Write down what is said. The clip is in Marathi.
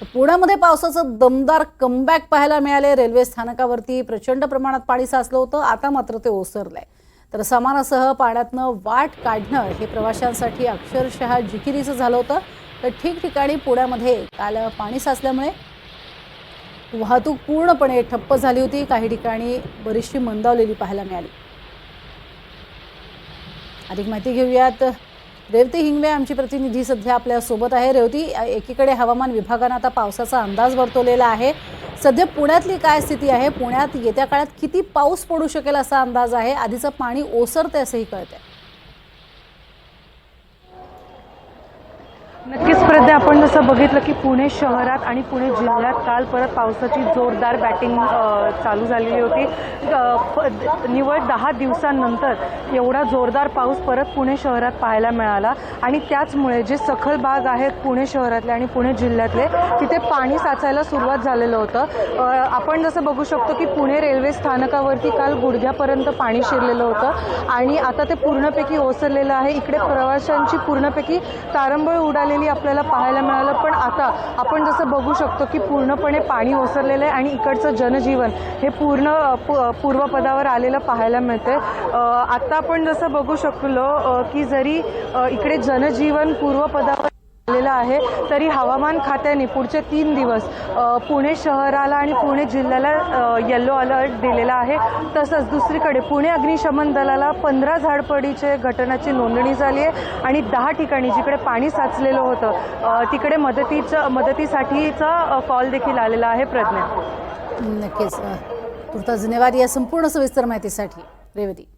तर पुण्यामध्ये पावसाचं दमदार कमबॅक पाहायला मिळाले रेल्वे स्थानकावरती प्रचंड प्रमाणात पाणी साचलं होतं. आता मात्र ते ओसरलंय. तर सामानासह पाण्यातनं वाट काढणं हे प्रवाशांसाठी अक्षरशः जिकिरीचं झालं होतं. तर ठिकठिकाणी पुण्यामध्ये काल पाणी साचल्यामुळे वाहतूक पूर्णपणे ठप्प झाली होती. काही ठिकाणी बरीचशी मंदावलेली पाहायला मिळाली. अधिक माहिती घेऊयात. रेवती हिंगवे आमची प्रतिनिधी सध्या आपल्यासोबत आहे. रेवती एकीकडे हवामान विभागानं आता पावसाचा अंदाज वर्तवलेला आहे. सध्या पुण्यातली काय स्थिती आहे? पुण्यात येत्या काळात किती पाऊस पडू शकेल असा अंदाज आहे? आधीचं पाणी ओसरते असंही कळतंय. तसं बघितलं की पुणे शहरात आणि पुणे जिल्ह्यात काल परत पावसाची जोरदार बॅटिंग चालू झालेली होती. प- निवड दहा दिवसांनंतर एवढा जोरदार पाऊस परत पुणे शहरात पाहायला मिळाला. आणि त्याचमुळे जे सखल भाग आहेत पुणे शहरातले आणि पुणे जिल्ह्यातले तिथे पाणी साचायला सुरुवात झालेलं होतं. आपण जसं बघू शकतो की पुणे रेल्वे स्थानकावरती काल गुडघ्यापर्यंत पाणी शिरलेलं होतं. आणि आता ते पूर्णपैकी ओसरलेलं आहे. इकडे प्रवाशांची पूर्णपैकी तारंबळ उडालेली आपल्याला पाहायला मिळाली. पण आता आपण जसं बघू शकतो की पूर्णपणे पाणी ओसरलेलं आहे आणि इकडचं जनजीवन हे पूर्ण पूर्वपदावर आलेलं पाहायला मिळते आता आपण जसं बघू शकलो की जरी इकडे जनजीवन पूर्वपदावर झालेलं आहे. तरी हवामान खात्याने पुढचे तीन दिवस पुणे शहराला आणि पुणे जिल्ह्याला येल्लो अलर्ट दिलेला आहे. तसंच दुसरीकडे पुणे अग्निशमन दलाला पंधरा झाडपडीचे घटनाची नोंदणी झाली आहे आणि दहा ठिकाणी जिकडे पाणी साचलेलं होतं तिकडे मदतीचं मदतीसाठीचा कॉल देखील आलेला आहे प्रज्ञा. नक्कीच. तुर्तास धन्यवाद या संपूर्ण सविस्तर माहितीसाठी. रेवती.